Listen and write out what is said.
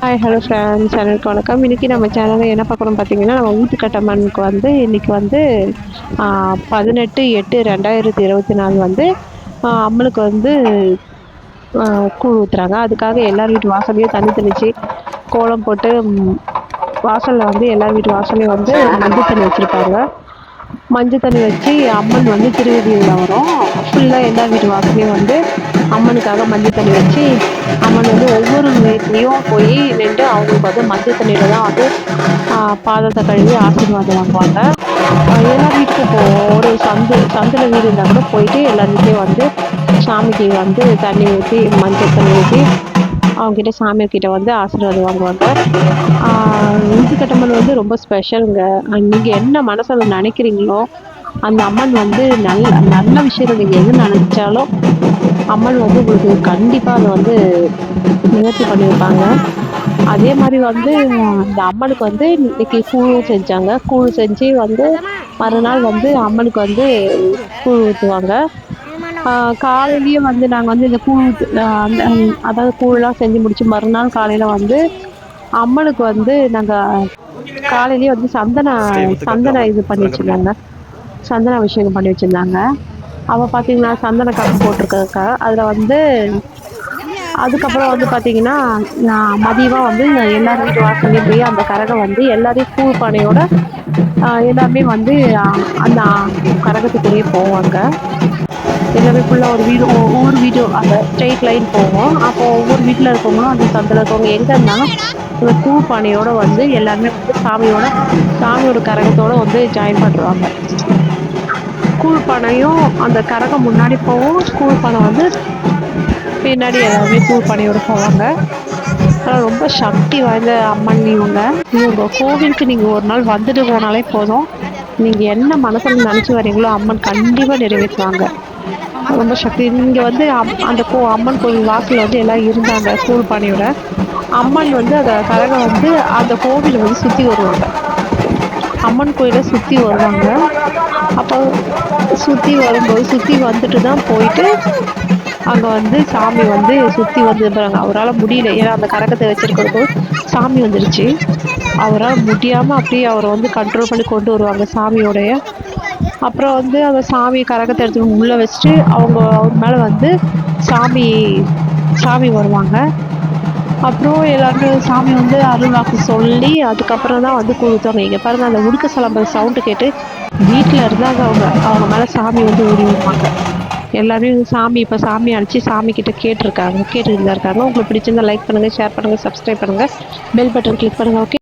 Hi hello friends சேனலுக்கு வணக்கம். இன்றைக்கி நம்ம சேனலில் என்ன பார்க்குறோம் பார்த்தீங்கன்னா நம்ம ஊத்துக்கட்டம்மனுக்கு வந்து இன்றைக்கி வந்து பதினெட்டு எட்டு ரெண்டாயிரத்தி இருபத்தி நாலு வந்து அம்மனுக்கு வந்து கூழ் ஊற்றுறாங்க அதுக்காக எல்லார் வீட்டு வாசலையும் தண்ணி தெளித்து கோலம் போட்டு வாசலில் வந்து எல்லார் வீட்டு வாசலையும் வந்து மஞ்சள் தண்ணி வச்சுருப்பாங்க. மஞ்சள் தண்ணி வச்சு அம்மன் வந்து திருவிதியில் வரும். ஃபுல்லாக எல்லா வீட்டு வாசலையும் வந்து அம்மனுக்காக மஞ்சள் தண்ணி வச்சு அம்மன் வந்து ஒவ்வொரு போய் நின்று அவங்களுக்கு வந்து மஞ்சள் தண்ணியில் தான் வந்து பாதத்தை கழுவி ஆசீர்வாதம் வாங்குவாங்க. எல்லா வீட்டுக்கும் போவோம் ஒரு சந்து சந்தில் வீடு இருந்தால் கூட போயிட்டு எல்லா வீட்லேயும் வந்து சாமிக்கு வந்து தண்ணி ஊற்றி மஞ்சள் தண்ணி ஊற்றி அவங்ககிட்ட சாமிக்கிட்ட வந்து ஆசீர்வாதம் வாங்குவாங்க. இந்து கட்டம்மன் வந்து ரொம்ப ஸ்பெஷலுங்க. நீங்கள் என்ன மனசில் நினைக்கிறீங்களோ அந்த அம்மன் வந்து நல்ல நல்ல விஷயத்தை நீங்கள் எது நினச்சாலும் அம்மன் வந்து உங்களுக்கு கண்டிப்பாக அதை வந்து நிவர்த்தி பண்ணியிருப்பாங்க. அதே மாதிரி வந்து இந்த அம்மனுக்கு வந்து இன்னைக்கு கூழ் செஞ்சாங்க. கூழ் செஞ்சு வந்து மறுநாள் வந்து அம்மனுக்கு வந்து கூழ் ஊற்றுவாங்க காலையிலேயே வந்து நாங்கள் வந்து இந்த கூழ் அதாவது கூழ்லாம் செஞ்சு முடிச்சு மறுநாள் காலையில் வந்து அம்மனுக்கு வந்து நாங்கள் காலையிலேயே வந்து சந்தன சந்தன இது பண்ணி வச்சுருந்தாங்க. சந்தன அபிஷேகம் பண்ணி வச்சுருந்தாங்க. அவள் பார்த்தீங்கன்னா சந்தன கப் போட்டிருக்கா அதில் வந்து அதுக்கப்புறம் வந்து பார்த்தீங்கன்னா மதியமாக வந்து எல்லார் வீட்டு வாசல்லையும் போய் அந்த கரகம் வந்து எல்லாரையும் கூழ் பானையோட எல்லாமே வந்து அந்த கரகத்துக்குள்ளேயே போவாங்க எல்லாமே ஃபுல்லாக ஒரு வீடு ஒவ்வொரு வீடும் அந்த ஸ்ட்ரெயிட் லைன் போவோம். அப்போ ஒவ்வொரு வீட்டில் இருக்கவங்களும் அந்த சந்தில் இருக்கவங்க எங்கே இருந்தாலும் அந்த பூ பானையோட வந்து எல்லாருமே வந்து சாமியோட சாமியோட கரகத்தோடு வந்து ஜாயின் பண்ணுறாங்க ஸ்கூல் பணையும் அந்த கரகம் முன்னாடி போவோம் ஸ்கூல் பணம் வந்து பின்னாடி எல்லாமே கூழ் பானையோட போவாங்க. ஆனால் ரொம்ப சக்தி வாய்ந்த அம்மன் இவங்க. இவங்க கோவிலுக்கு நீங்கள் ஒரு நாள் வந்துட்டு போனாலே போதும். நீங்கள் என்ன மனசில் நினச்சி வரீங்களோ அம்மன் கண்டிப்பாக நிறைவேற்றுவாங்க. ரொம்ப சக்தி. இங்கே வந்து அம் அந்த கோ அம்மன் கோவில் வாக்கில் வந்து எல்லாம் இருந்தாங்க ஸ்கூல் பணியோட அம்மன் வந்து அந்த கரகம் வந்து அந்த கோவிலை வந்து சுற்றி வருவாங்க. அம்மன் கோயிலை சுற்றி வருவாங்க. அப்போ சுற்றி வரும்போது சுற்றி வந்துட்டு தான் போயிட்டு அங்கே வந்து சாமி வந்து சுற்றி வந்துடுறாங்க அவரால் முடியல. ஏன்னா அந்த கரகத்தை வச்சுருக்கிறப்போ சாமி வந்துடுச்சு அவரால் முடியாமல் அப்படியே அவரை வந்து கண்ட்ரோல் பண்ணி கொண்டு வருவாங்க சாமியோடைய. அப்புறம் வந்து அந்த சாமி கரகத்தை எடுத்து உள்ளே வச்சுட்டு அவங்க அவர் மேலே வந்து சாமி சாமி வருவாங்க. அப்புறம் எல்லாருமே சாமி வந்து அருள் வாக்கு சொல்லி அதுக்கப்புறம் தான் வந்து கொடுத்தாங்க இங்கே பாருங்கள் அந்த உடுக்க சிலம்பல் சவுண்டு கேட்டு வீட்டில் இருந்தாங்க அவங்க அவங்க மேலே சாமி வந்து ஓடி விடுவாங்க. எல்லாருமே சாமி இப்போ சாமி அழைச்சி சாமி கிட்ட கேட்டிருக்காங்க கேட்டுக்கிட்டு தான் இருக்காங்க. உங்களுக்கு பிடிச்சிருந்தா லைக் பண்ணுங்கள் ஷேர் பண்ணுங்கள் சப்ஸ்கிரைப் பண்ணுங்கள் பெல் பட்டன் கிளிக் பண்ணுங்கள் ஓகே